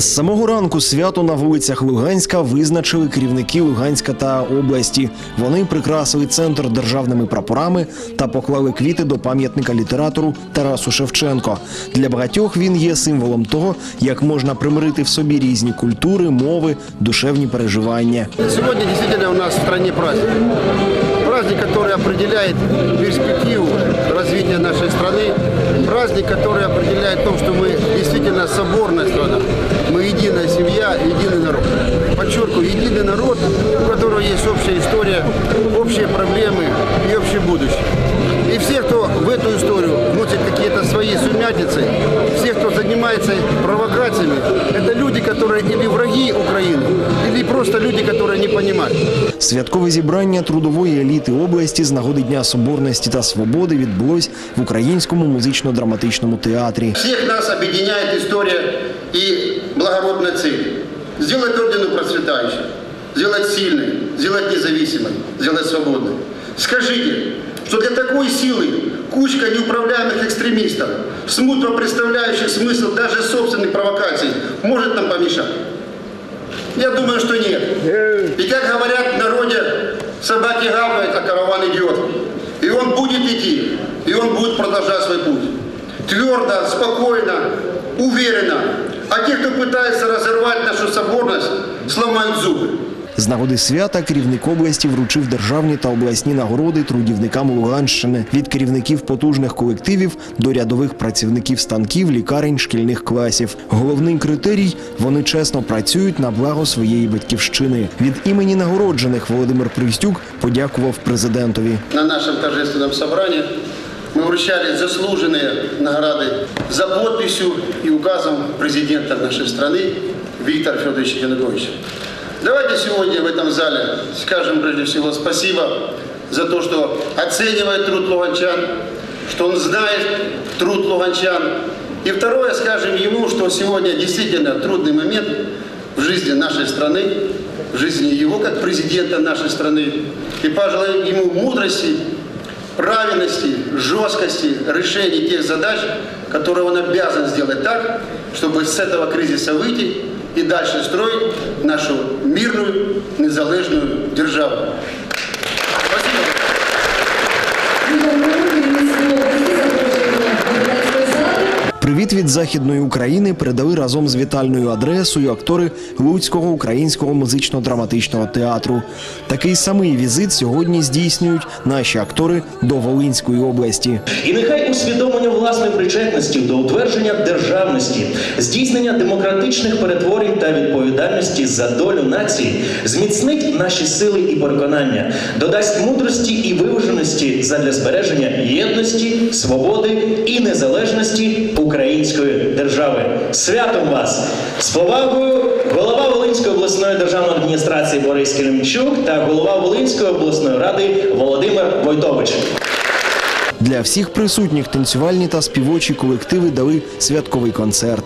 З самого ранку свято на вулицях Луганська визначили керівники Луганська та області. Вони прикрасили центр державними прапорами та поклали квіти до пам'ятника літератору Тарасу Шевченко. Для багатьох він є символом того, як можна примирити в собі різні культури, мови, душевні переживання. Сегодня действительно у нас в стране праздник. Праздник, который определяет перспективу развития нашей страны. Праздник, который определяет то, что мы действительно соборная страна. Мы единая семья, единый народ. Подчеркиваю, единый народ, у которого есть общая история, общие проблемы и общее будущее. И все, кто в эту историю вносит какие-то свои сумятицы, все, кто занимается провокациями, это люди, которые или враги Украины, или просто люди, которые не понимают. Святкове зібрання трудової еліти області з нагоди Дня Соборності та Свободи відбулось в українському музично-драматичному театрі. Всех нас объединяет история и благородная цель. Сделать Родину процветающей, сделать сильной, сделать независимой, сделать свободной. Скажите, что для такой силы кучка неуправляемых экстремистов, смутно представляющих смысл даже собственных провокаций, может нам помешать? Я думаю, что нет. И как говорят в народе, собаки гавкают, а караван идет. И он будет идти, и он будет продолжать свой путь. Твердо, спокойно, уверенно. А те, кто пытается разорвать нашу соборность, сломают зубы. З нагоди свята керівник області вручив державні та обласні нагороди трудівникам Луганщини від керівників потужних колективів до рядових працівників станків, лікарень, шкільних класів. Головний критерій вони чесно працюють на благо своєї батьківщини. Від імені нагороджених Володимир Пристюк подякував президентові. На нашем торжественном собрании мы вручали заслуженные награды за подписью и указом президента нашей страны Виктора Федоровича Януковича. Давайте сегодня в этом зале скажем прежде всего спасибо за то, что оценивает труд луганчан, что он знает труд луганчан. И второе, скажем ему, что сегодня действительно трудный момент в жизни нашей страны, в жизни его как президента нашей страны. И пожелаем ему мудрости, правильности, жесткости решения тех задач, которые он обязан сделать так, чтобы с этого кризиса выйти и дальше строить нашу мирную, незалежную державу. Спасибо. Привіт від західної України передали разом з вітальною адресою актори Луцького українського музично-драматичного театру. Такий самий візит сьогодні здійснюють наші актори до Волинської області. І нехай усвідомлення власної причетності до утвердження державності, здійснення демократичних перетворень та відповідальності за долю нації зміцнить наші сили і переконання, додасть мудрості і виваженості задля збереження єдності, свободи і незалежності української держави. Святом вас! З повагою голова Волинської обласної державної адміністрації Борис Келемчук та голова Волинської обласної ради Володимир Войтович. Для всіх присутніх танцювальні та співочі колективи дали святковий концерт.